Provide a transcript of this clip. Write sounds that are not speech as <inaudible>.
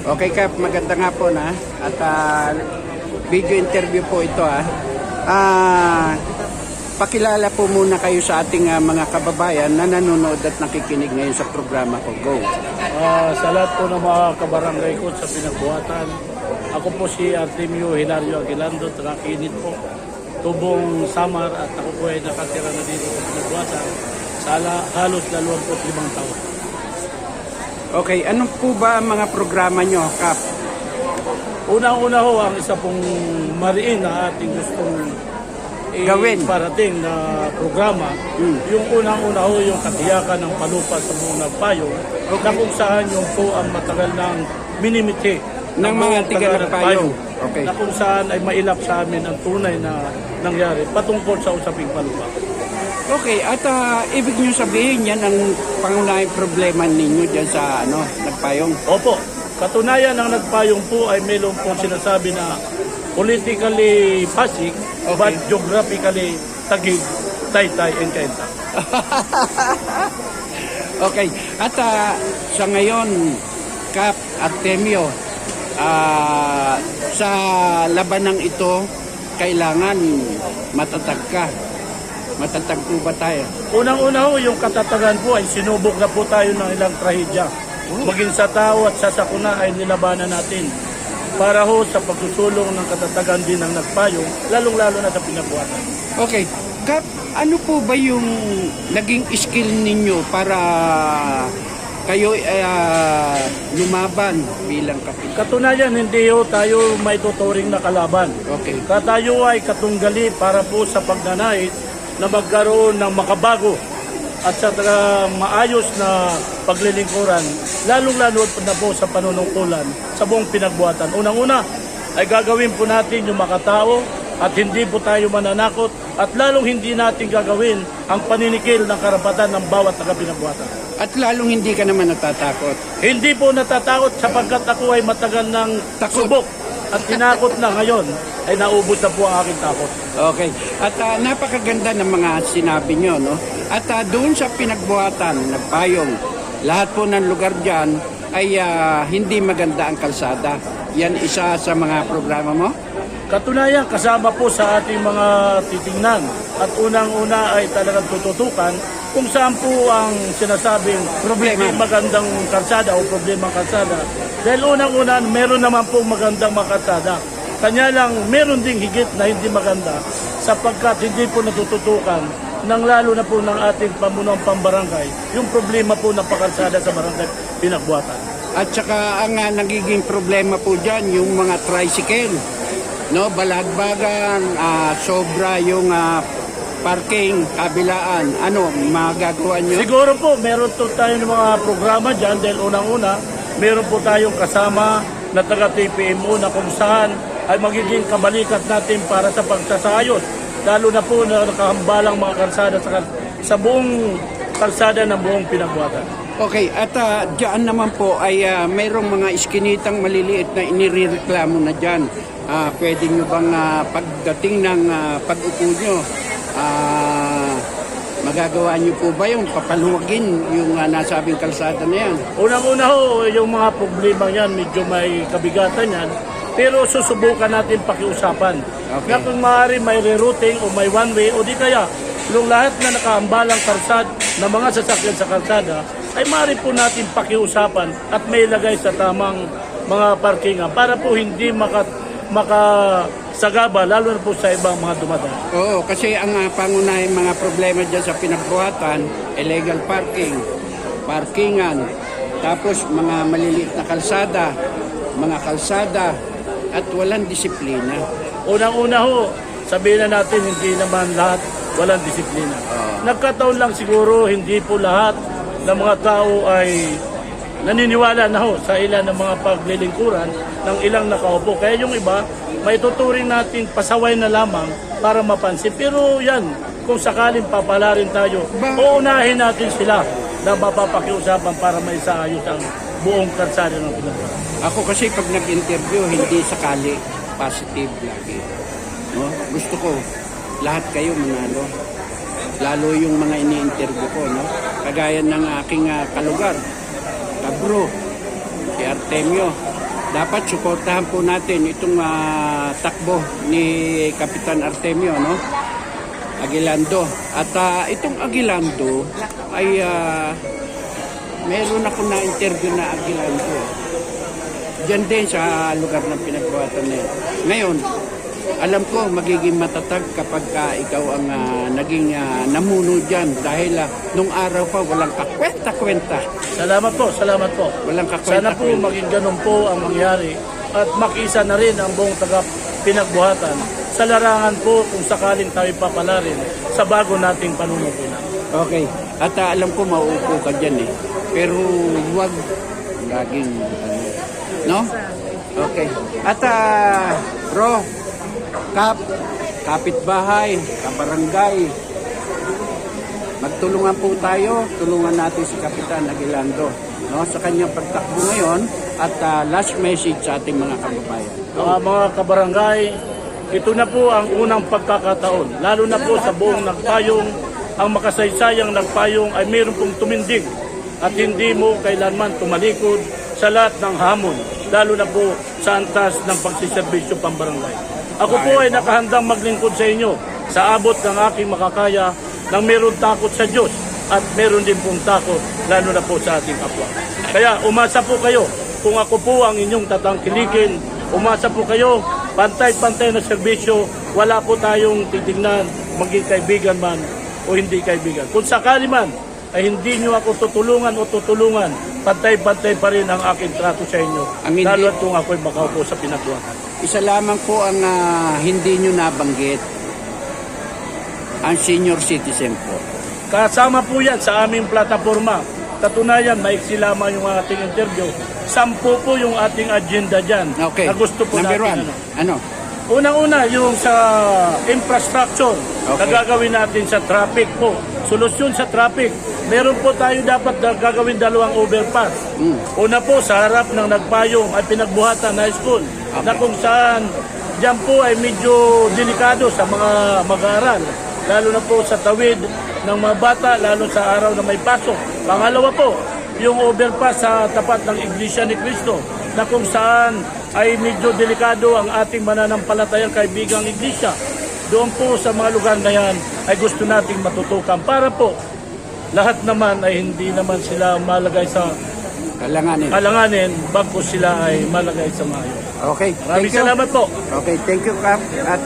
Okay Kap, maganda nga po na. At ah, video interview po ito ah. Ah, pakilala po muna kayo sa ating ah, mga kababayan na nanonood at nakikinig ngayon sa programa ko. Go. Ah, sa lahat po ng mga kabarangay ko sa pinagbuhatan, ako po si Artemio Hilario Aguilando, taga Kinit po, tubong Samar at ako po ay nakatira na dito sa pinagbuhatan sa halos 25 taon. Okay, ano po ba ang mga programa nyo, Kap? Unang-una ho, ang isa pong mariin na ating gustong Gawin. parating na programa, Mm. yung unang-una ho, yung katiyakan ng palupa sa buong nagpayo, na kung saan yung po ang matagal ng minimiti Ng mga buong tiga taga- Nagpayo. Okay. Na kung saan ay mailap sa amin ang tunay na nangyari patungkol sa usaping palupa. Okay, at ah, ibig nyo sabihin yan ang pangunahing problema ninyo dyan sa ano, nagpayong. Opo, katunayan ng nagpayong po ay mayroon po sinasabi na politically Pasig, but geographically Taguig, Taytay, and Kainta. <laughs> Okay, at ah, sa ngayon, Kap Artemio, ah, sa labanang ito, kailangan matatag ka. Matatag po ba tayo? Unang-una ho, yung katatagan po ay sinubok na po tayo ng ilang trahedya. Maging sa tao at sa sakuna ay nilabanan natin. Para ho sa pagsusulong ng katatagan din ng nagpayong, lalong-lalo na sa pinabuhatan. Okay, Kap, ano po ba yung naging skill ninyo para kayo ah, lumaban bilang kapitan? Katunayan, hindi ho tayo may tuturing na kalaban. Okay. Katayo ay katunggali para po sa pagnanais na magkaroon ng makabago at sa maayos na paglilingkuran, lalong-lalo na po sa panunungkulan sa buong pinagbuhatan. Unang-una ay gagawin po natin yung makatao at hindi po tayo mananakot at lalong hindi natin gagawin ang paninikil ng karapatan ng bawat taga pinagbuhatan. At lalong hindi ka naman natatakot. Hindi po natatakot sapagkat ako ay matagal ng Takot. subok at tinakot na ngayon ay naubos na po ang aking takot. Okay. At ah, napakaganda ng mga sinabi nyo, no? At ah, doon sa pinagbuhatan, nagpayong, lahat po ng lugar dyan ay ah, hindi maganda ang kalsada. Yan isa sa mga programa mo? Katunayan, kasama po sa ating mga titingnan at unang-una ay talagang tututukan kung saan po ang sinasabing Problema. magandang kalsada o problemang kalsada. Dahil unang-una, meron naman po magandang mga kalsada. Kanya lang, meron ding higit na hindi maganda sapagkat hindi po natututukan nang lalo na po ng ating pamunong pambarangay yung problema po ng pakalsada sa barangay pinagbuhatan. At saka ang ah, nagiging problema po dyan, yung mga tricycle. No, balagbagan, ah, sobra yung ah, parking, kabilaan. Ano, magagawa nyo? Siguro po, meron to tayo ng mga programa dyan dahil unang-una, meron po tayong kasama na taga-TPMO na kung saan ay magiging kabalikat natin para sa pagsasayos. Lalo na po na nakahambalang mga kalsada sa, sa buong kalsada ng buong pinagbuhatan. Okay, at uh, diyan naman po ay ah, mayroong mga iskinitang maliliit na inireklamo na diyan. Ah, pwede nyo bang ah, pagdating ng ah, pag-upo nyo, ah, magagawa nyo po ba yung papaluwagin yung ah, nasabing kalsada na yan? Unang-una ho, yung mga problema yan, medyo may kabigatan yan. Pero susubukan natin pakiusapan. Okay. Na kung maaari may rerouting o may one way o di kaya yung lahat na nakaambalang karsad na mga sasakyan sa kalsada ay maaari po natin pakiusapan at may lagay sa tamang mga parkingan para po hindi maka, makasagaba lalo na po sa ibang mga dumadaan. Oo, kasi ang uh, pangunahing mga problema dyan sa pinagbuhatan, illegal parking, parkingan, tapos mga maliliit na kalsada, mga kalsada, at walang disiplina. Unang-una ho, sabihin na natin hindi naman lahat walang disiplina. Nagkataon lang siguro hindi po lahat ng mga tao ay naniniwala na ho sa ilan ng mga paglilingkuran ng ilang nakaupo. Kaya yung iba, may tuturing natin pasaway na lamang para mapansin. Pero yan, kung sakaling papalarin tayo, uunahin natin sila na mapapakiusapan para may saayos ang buong karsada ng pinagawa. Ako kasi pag nag-interview, hindi sakali positive lagi. No? Gusto ko, lahat kayo manalo. Lalo yung mga ini-interview ko, no? Kagaya ng aking ah, kalugar, Kabro, si Artemio. dapat suportahan po natin itong ah, takbo ni Kapitan Artemio, no? Aguilando. At ah, itong Aguilando ay ah, meron ako na interview na Aguilando. Diyan din sa lugar ng pinagbuhatan niya. Ngayon, alam ko magiging matatag kapag ka ikaw ang ah, naging ah, namuno dyan dahil ah, nung araw pa walang kakwenta-kwenta. Salamat po, salamat po. Walang Sana po maging ganun po ang mangyari at makisa na rin ang buong taga pinagbuhatan sa larangan po kung sakaling tayo papalarin sa bago nating panunungkulan. Okay. At ah, alam ko mauupo ka dyan eh. Pero huwag laging ano, no? Okay. At ah, bro, kap, kapitbahay, kabarangay, magtulungan po tayo, tulungan natin si Kapitan Aguilando no, sa kanyang pagtakbo ngayon at ah, last message sa ating mga kababayan. Mga mga kabarangay, ito na po ang unang pagkakataon, lalo na po sa buong nagpayong, ang makasaysayang nagpayong ay mayroon pong tumindig at hindi mo kailanman tumalikod sa lahat ng hamon, lalo na po sa antas ng pagsiservisyo pambarangay. Ako po ay nakahandang maglingkod sa inyo sa abot ng aking makakaya nang meron takot sa Diyos at meron din pong takot lalo na po sa ating kapwa. Kaya umasa po kayo kung ako po ang inyong tatangkilikin, umasa po kayo, pantay-pantay na serbisyo, wala po tayong titignan maging kaibigan man o hindi kaibigan. Kung sakali man ay hindi nyo ako tutulungan o tutulungan, pantay-pantay pa rin ang aking trato sa inyo. Ang hindi- Lalo at kung ako'y makaupo sa pinatuan. Isa lamang po ang ah, hindi nyo nabanggit, ang senior citizen po. Kasama po yan sa aming plataforma. Katunayan, maiksi lamang yung ating interview. Sampu po yung ating agenda dyan. Okay. Na gusto po Number natin. one, Ano. ano? Unang-una, yung sa infrastructure na Okay. gagawin natin sa traffic po. Solusyon sa traffic. Meron po tayo dapat gagawin dalawang overpass. Mm. Una po, sa harap ng nagpayong ay pinagbuhatan high school na kung saan dyan po ay medyo delikado sa mga mag-aaral. Lalo na po sa tawid ng mga bata, lalo sa araw na may pasok. Pangalawa po, yung overpass sa tapat ng Iglesia ni Cristo na kung saan ay medyo delikado ang ating mananampalatayang kaibigang Iglesia. Doon po sa mga lugar na yan ay gusto nating matutukan para po lahat naman ay hindi naman sila malagay sa Kalanganin. alanganin bago sila ay malagay sa maayos. Okay. Maraming thank you. salamat po. Okay, thank you, Kap. At